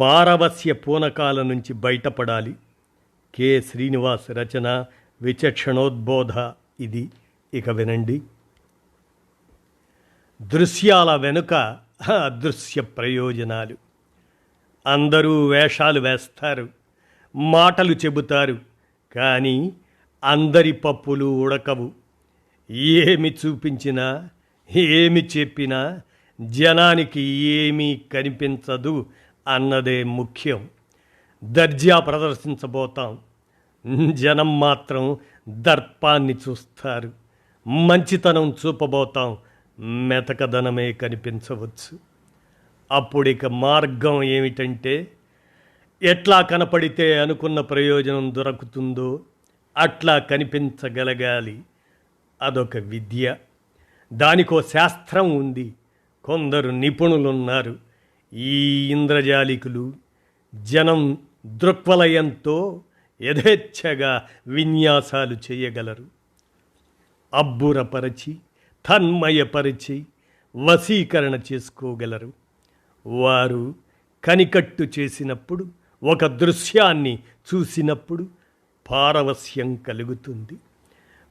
పారవస్య పూనకాల నుంచి బయటపడాలి. కె. శ్రీనివాస్ రచన విచక్షణోద్బోధ ఇది. ఇక వినండి. దృశ్యాల వెనుక అదృశ్య ప్రయోజనాలు. అందరూ వేషాలు వేస్తారు మాటలు చెబుతారు కానీ అందరి పప్పులు ఉడకవు. ఏమి చూపించినా ఏమి చెప్పినా జనానికి ఏమీ కనిపించదు. అన్నదే ముఖ్యం. దర్జా ప్రదర్శించబోతాం. జనం మాత్రం దర్పాన్ని చూస్తారు. మంచితనం చూపబోతాం. మెతకదనమే కనిపించవచ్చు. అప్పుడిక మార్గం ఏమిటంటే ఎట్లా కనపడితే అనుకున్న ప్రయోజనం దొరుకుతుందో అట్లా కనిపించగలగాలి. అదొక విద్య. దానికో శాస్త్రం ఉంది. కొందరు నిపుణులున్నారు. ఈ ఇంద్రజాలికులు జనం దృక్వలయంతో యథేచ్ఛగా విన్యాసాలు చేయగలరు. అబ్బురపరచి తన్మయపరిచి వశీకరణ చేసుకోగలరు. వారు కనికట్టు చేసినప్పుడు ఒక దృశ్యాన్ని చూసినప్పుడు పారవస్యం కలుగుతుంది.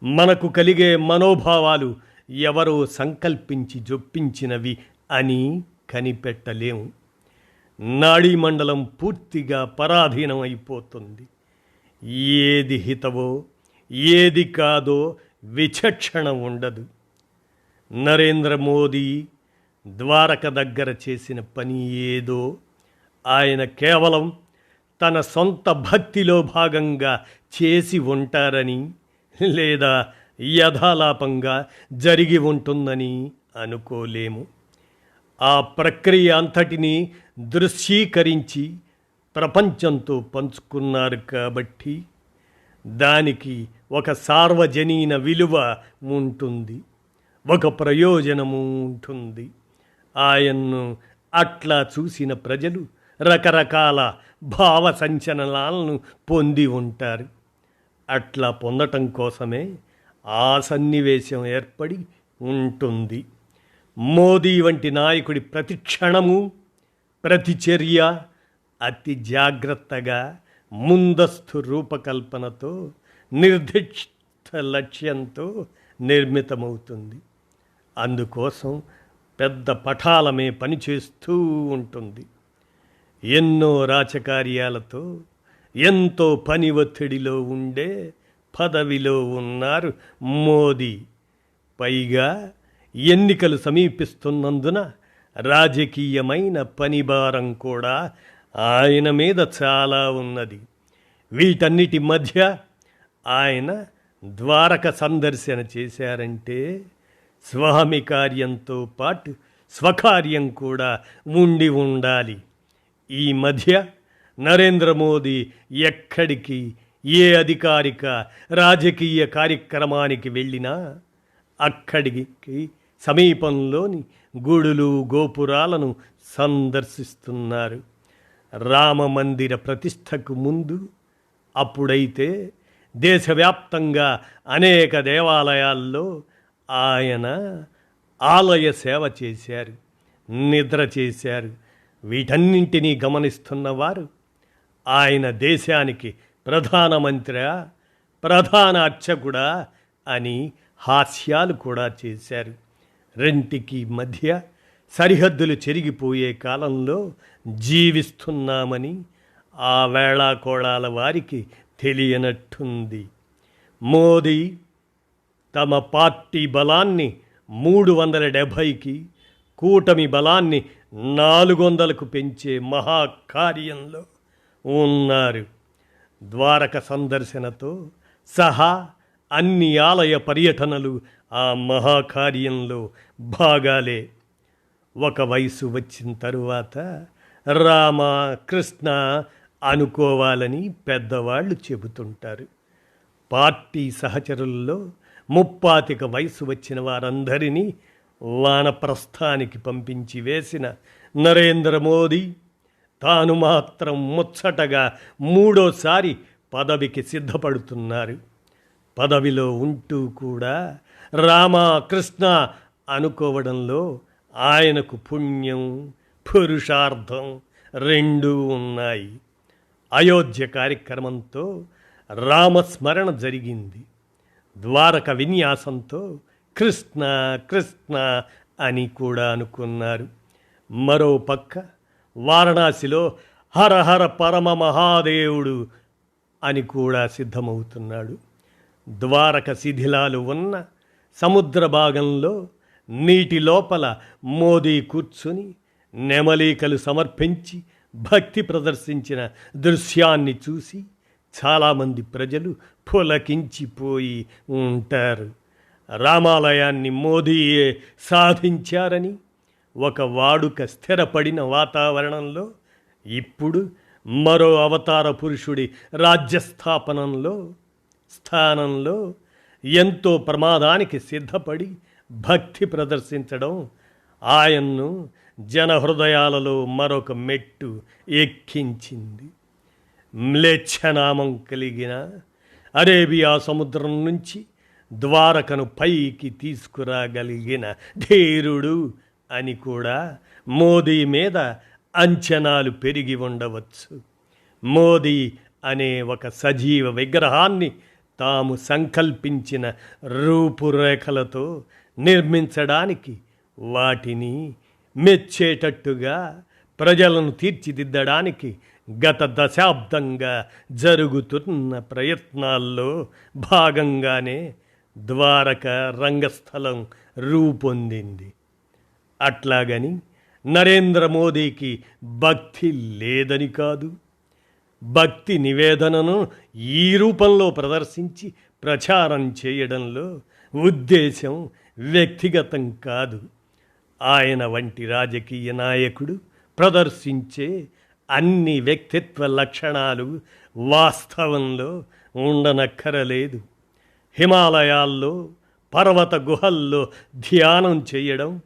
మనకు కలిగే మనోభావాలు ఎవరో సంకల్పించి జొప్పించినవి అని కనిపెట్టలేము. నాడీ మండలం పూర్తిగా పరాధీనం అయిపోతుంది ఏది హితవో ఏది కాదో విచక్షణ ఉండదు. నరేంద్ర మోదీ ద్వారక దగ్గర చేసిన పని ఏదో ఆయన కేవలం తన సొంత భక్తిలో భాగంగా చేసి ఉంటారని లేదా యథాలాపంగా జరిగి ఉంటుందని అనుకోలేము. ఆ ప్రక్రియ అంతటిని దృశ్యీకరించి ప్రపంచంతో పంచుకున్నారు కాబట్టి దానికి ఒక సార్వజనీన విలువ ఉంటుంది ఒక ప్రయోజనము ఉంటుంది. ఆయన్ను అట్లా చూసిన ప్రజలు రకరకాల భావ సంచలనాలను పొంది ఉంటారు. అట్లా పొందటం కోసమే ఆ సన్నివేశం ఏర్పడి ఉంటుంది. మోదీ వంటి నాయకుడి ప్రతి క్షణము ప్రతి చర్య అతి జాగ్రత్తగా ముందస్తు రూపకల్పనతో నిర్దిష్ట లక్ష్యంతో నిర్మితమవుతుంది. అందుకోసం పెద్ద పఠాలమే పనిచేస్తూ ఉంటుంది. ఎన్నో రాచకార్యాలతో ఎంతో పని ఒత్తిడిలో ఉండే పదవిలో ఉన్నారు మోదీ. పైగా ఎన్నికలు సమీపిస్తున్నందున రాజకీయమైన పనిభారం కూడా ఆయన మీద చాలా ఉన్నది. వీటన్నిటి మధ్య ఆయన ద్వారక సందర్శన చేశారంటే స్వామి కార్యంతో పాటు స్వకార్యం కూడా ఉండి ఉండాలి. ఈ మధ్య నరేంద్ర మోదీ ఎక్కడికి ఏ అధికారిక రాజకీయ కార్యక్రమానికి వెళ్ళినా అక్కడికి సమీపంలోని గుడులు గోపురాలను సందర్శిస్తున్నారు. రామ మందిర ప్రతిష్టకు ముందు అప్పుడైతే దేశవ్యాప్తంగా అనేక దేవాలయాల్లో ఆయన ఆలయ సేవ చేశారు నిద్ర చేశారు. వీటన్నింటినీ గమనిస్తున్నవారు ఆయన దేశానికి ప్రధానమంత్రి ప్రధాన అర్చకుడా అని హాస్యాలు కూడా చేశారు. రెంటికి మధ్య సరిహద్దులు చెరిగిపోయే కాలంలో జీవిస్తున్నామని ఆ వేళాకోళాల వారికి తెలియనట్టుంది. మోదీ తమ పార్టీ బలాన్ని మూడు వందల డెబ్భైకి కూటమి బలాన్ని నాలుగు వందలకు పెంచే మహాకార్యంలో ఉన్నారు. ద్వారక సందర్శనతో సహా అన్ని ఆలయ పర్యటనలు ఆ మహాకార్యంలో భాగాలే. ఒక వయసు వచ్చిన తరువాత రామ కృష్ణ అనుకోవాలని పెద్దవాళ్ళు చెబుతుంటారు. పార్టీ సహచరుల్లో ముప్పాతిక వయసు వచ్చిన వారందరినీ వానప్రస్థానికి పంపించి వేసిన నరేంద్ర మోదీ తాను మాత్రం ముచ్చటగా మూడోసారి పదవికి సిద్ధపడుతున్నారు. పదవిలో ఉంటూ కూడా రామ కృష్ణ అనుకోవడంలో ఆయనకు పుణ్యం పురుషార్థం రెండూ ఉన్నాయి. అయోధ్య కార్యక్రమంతో రామస్మరణ జరిగింది. ద్వారక విన్యాసంతో కృష్ణ కృష్ణ అని కూడా అనుకున్నారు. మరో పక్క వారణాసిలో హర హర పరమ మహాదేవుడు అని కూడా సిద్ధమవుతున్నాడు. ద్వారక శిథిలాలు ఉన్న సముద్ర భాగంలో నీటి లోపల మోదీ కూర్చుని నెమలీకలు సమర్పించి భక్తి ప్రదర్శించిన దృశ్యాన్ని చూసి చాలామంది ప్రజలు పులకించిపోయి ఉంటారు. రామాలయాన్ని మోదీయే సాధించారని ఒక వాడుక స్థిరపడిన వాతావరణంలో ఇప్పుడు మరో అవతార పురుషుడి రాజ్యస్థాపనంలో స్థానంలో ఎంతో ప్రమాదానికి సిద్ధపడి భక్తి ప్రదర్శించడం ఆయన్ను జనహృదయాలలో మరొక మెట్టు ఎక్కించింది. మ్లేచ్ఛనామం కలిగిన అరేబియా సముద్రం నుంచి ద్వారకను పైకి తీసుకురాగలిగిన ధీరుడు అని కూడా మోదీ మీద అంచనాలు పెరిగి ఉండవచ్చు. మోదీ అనే ఒక సజీవ విగ్రహాన్ని తాము సంకల్పించిన రూపురేఖలతో నిర్మించడానికి వాటిని మెచ్చేటట్టుగా ప్రజలను తీర్చిదిద్దడానికి గత దశాబ్దంగా జరుగుతున్న ప్రయత్నాల్లో భాగంగానే ద్వారక రంగస్థలం రూపొందింది. అట్లాగని నరేంద్ర మోదీకి భక్తి లేదని కాదు. భక్తి నివేదనను ఈ రూపంలో ప్రదర్శించి ప్రచారం చేయడంలో ఉద్దేశం వ్యక్తిగతం కాదు. ఆయన వంటి రాజకీయ నాయకుడు ప్రదర్శించే అన్ని వ్యక్తిత్వ లక్షణాలు వాస్తవంలో ఉండనక్కరలేదు. హిమాలయాల్లో పర్వత గుహల్లో ధ్యానం చేయడం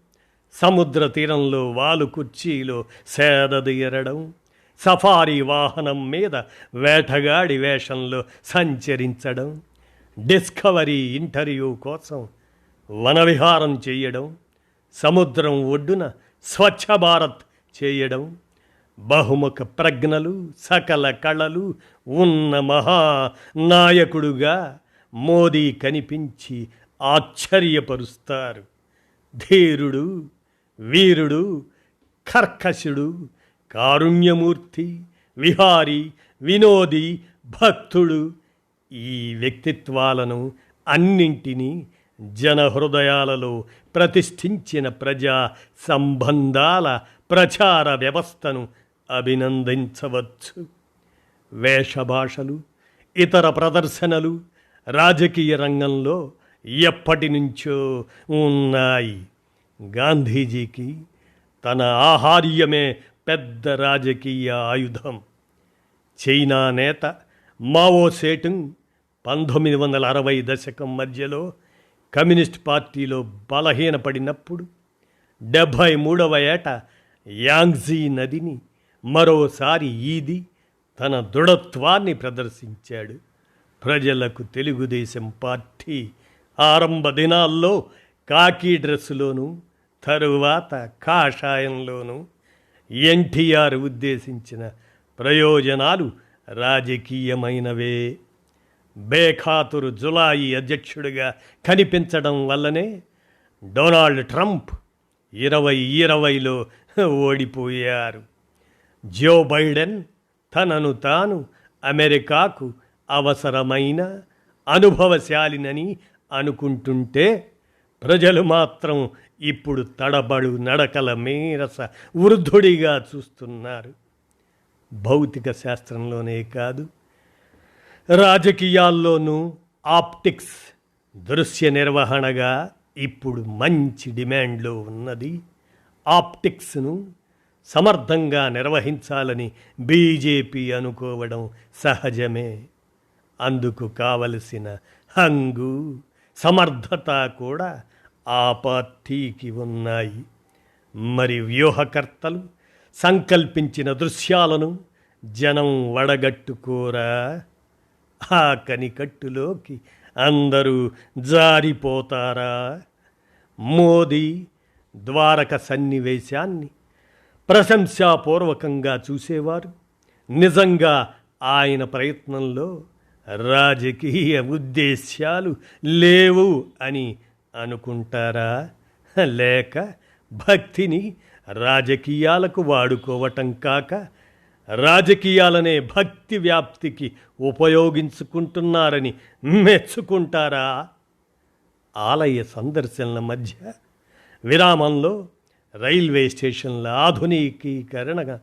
సముద్ర తీరంలో వాలు కుర్చీలో సేదదీయరడం సఫారీ వాహనం మీద వేటగాడి వేషంలో సంచరించడం డిస్కవరీ ఇంటర్వ్యూ కోసం వనవిహారం చేయడం సముద్రం ఒడ్డున స్వచ్ఛ భారత్ చేయడం బహుముఖ ప్రజ్ఞలు సకల కళలు ఉన్న మహా నాయకుడుగా మోదీ కనిపించి ఆశ్చర్యపరుస్తారు. ధీరుడు వీరుడు కర్కశుడు కారుణ్యమూర్తి విహారి వినోది భక్తుడు ఈ వ్యక్తిత్వాలను అన్నింటినీ జన హృదయాలలో ప్రతిష్ఠించిన ప్రజా సంబంధాల ప్రచార వ్యవస్థను అభినందించవచ్చు. వేషభాషలు ఇతర ప్రదర్శనలు రాజకీయ రంగంలో ఎప్పటి నుంచో ఉన్నాయి. గాంధీజీకి తన ఆహార్యమే పెద్ద రాజకీయ ఆయుధం. చైనా నేత మావో సేటుంగ్ పంతొమ్మిది వందల అరవై దశకం మధ్యలో కమ్యూనిస్ట్ పార్టీలో బలహీనపడినప్పుడు డెబ్భై మూడవ ఏట యాంగ్జీ నదిని మరోసారి ఈది తన దృఢత్వాన్ని ప్రదర్శించాడు. ప్రజలకు తెలుగుదేశం పార్టీ ఆరంభ దినాల్లో కాకి డ్రెస్సులోను తరువాత కాషాయంలోను ఎన్టీఆర్ ఉద్దేశించిన ప్రయోజనాలు రాజకీయమైనవే. బేఖాతురు జులాయి అధ్యక్షుడిగా కనిపించడం వల్లనే డొనాల్డ్ ట్రంప్ ఇరవై ఇరవైలో ఓడిపోయారు. జో బైడెన్ తనను తాను అమెరికాకు అవసరమైన అనుభవశాలినని అనుకుంటుంటే ప్రజలు మాత్రం ఇప్పుడు తడబడు నడకల మీరస వృద్ధుడిగా చూస్తున్నారు. భౌతిక శాస్త్రంలోనే కాదు రాజకీయాల్లోనూ ఆప్టిక్స్ దృశ్య నిర్వహణగా ఇప్పుడు మంచి డిమాండ్లో ఉన్నది. ఆప్టిక్స్ను సమర్థంగా నిర్వహించాలని బీజేపీ అనుకోవడం సహజమే. అందుకు కావలసిన హంగు సమర్థత కూడా ఆ పార్టీకి ఉన్నాయి. మరి వ్యూహకర్తలు సంకల్పించిన దృశ్యాలను జనం వడగట్టుకోరా? ఆ కనికట్టులోకి అందరూ జారిపోతారా? మోదీ ద్వారక సన్నివేశాన్ని ప్రశంసాపూర్వకంగా చూసేవారు. నిజంగా ఆయన ప్రయత్నంలో రాజకీయ ఉద్దేశ్యాలు లేవు అని అనుకుంటారా? లేక భక్తిని రాజకీయాలకు వాడుకోవటం కాక రాజకీయాలనే భక్తి వ్యాప్తికి ఉపయోగించుకుంటున్నారని మెచ్చుకుంటారా? ఆలయ సందర్శనల మధ్య విరామంలో రైల్వే స్టేషన్ల ఆధునికీకరణ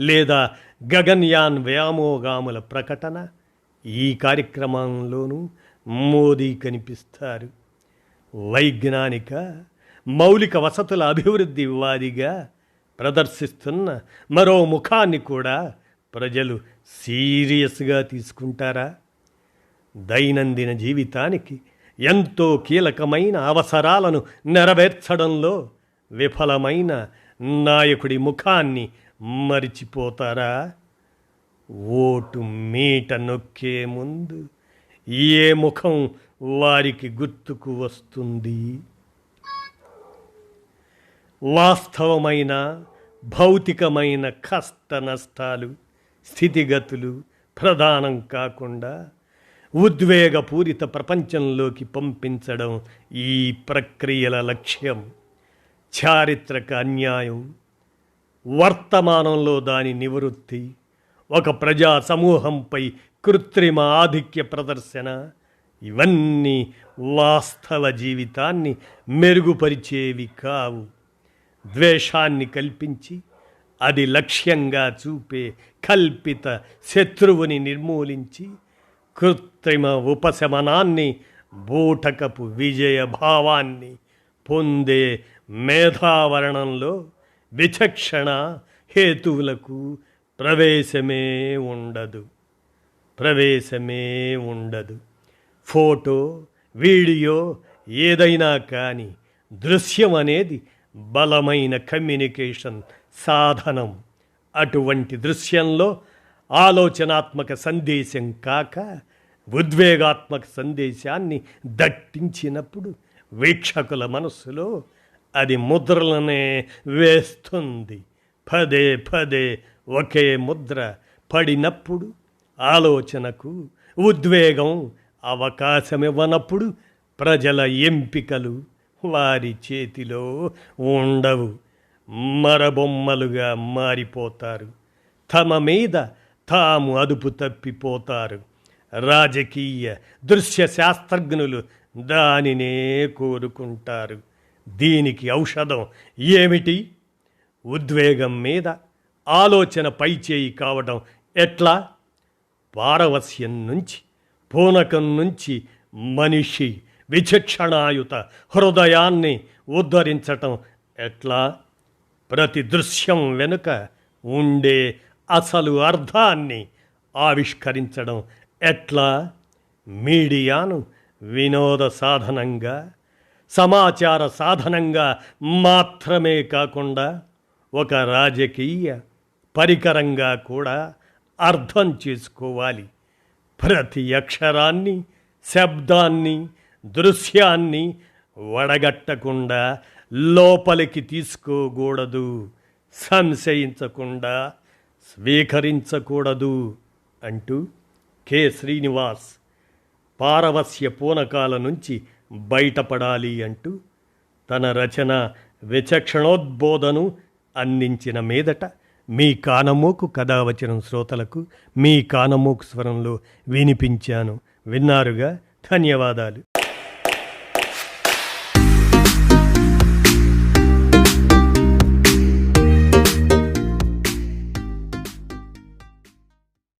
లేదా గగన్యాన్ వ్యామోగాముల ప్రకటన ఈ కార్యక్రమంలోనూ మోదీ కనిపిస్తారు. వైజ్ఞానిక మౌలిక వసతుల అభివృద్ధి వారిగా ప్రదర్శిస్తున్న మరో ముఖాన్ని కూడా ప్రజలు సీరియస్గా తీసుకుంటారా? దైనందిన జీవితానికి ఎంతో కీలకమైన అవసరాలను నెరవేర్చడంలో విఫలమైన నాయకుడి ముఖాన్ని మరిచిపోతారా? ఓటు మీట నొక్కే ముందు ఏ ముఖం వారికి గుర్తుకు వస్తుంది? వాస్తవమైన భౌతికమైన కష్ట నష్టాలు స్థితిగతులు ప్రధానం కాకుండా ఉద్వేగపూరిత ప్రపంచంలోకి పంపించడం ఈ ప్రక్రియల లక్ష్యం. చారిత్రక అన్యాయం వర్తమానంలో దాని నివృత్తి ఒక ప్రజా సమూహంపై కృత్రిమ ఆధిక్య ప్రదర్శన ఇవన్నీ వాస్తవ జీవితాన్ని మెరుగుపరిచేవి కావు. ద్వేషాన్ని కల్పించి అది లక్ష్యంగా చూపే కల్పిత శత్రువుని నిర్మూలించి కృత్రిమ ఉపశమనాన్ని బూటకపు విజయ భావాన్ని పొందే మేధావరణంలో విచక్షణ హేతువులకు ప్రవేశమే ఉండదు. ప్రవేశమే ఉండదు. ఫోటో వీడియో ఏదైనా కానీ దృశ్యం అనేది బలమైన కమ్యూనికేషన్ సాధనం. అటువంటి దృశ్యంలో ఆలోచనాత్మక సందేశం కాక ఉద్వేగాత్మక సందేశాన్ని దట్టించినప్పుడు వీక్షకుల మనస్సులో అది ముద్రలనే వేస్తుంది. పదే పదే ఒకే ముద్ర పడినప్పుడు ఆలోచనకు ఉద్వేగం అవకాశమివ్వనప్పుడు ప్రజల ఎంపికలు వారి చేతిలో ఉండవు. మరబొమ్మలుగా మారిపోతారు. తమ మీద తాము అదుపు తప్పిపోతారు. రాజకీయ దృశ్య శాస్త్రజ్ఞులు దానినే కోరుకుంటారు. దీనికి ఔషధం ఏమిటి? ఉద్వేగం మీద ఆలోచన పైచేయి కావడం ఎట్లా? పారవస్యం నుంచి పూనకం నుంచి మనిషి విచక్షణాయుత హృదయాన్ని ఉద్ధరించటం ఎట్లా? ప్రతి దృశ్యం వెనుక ఉండే అసలు అర్థాన్ని ఆవిష్కరించడం ఎట్లా? మీడియాను వినోద సాధనంగా సమాచార సాధనంగా మాత్రమే కాకుండా ఒక రాజకీయ పరికరంగా కూడా అర్థం చేసుకోవాలి. ప్రతి అక్షరాన్ని శబ్దాన్ని దృశ్యాన్ని వడగట్టకుండా లోపలికి తీసుకోకూడదు సంశయించకుండా స్వీకరించకూడదు అంటూ కె. శ్రీనివాస్ పారవస్య పూనకాల నుంచి బయటపడాలి అంటూ తన రచన విచక్షణోద్బోధను అందించిన మీదట మీ కానమోకు కథావచనం శ్రోతలకు మీ కానమోకు స్వరంలో వినిపించాను. విన్నారుగా? ధన్యవాదాలు.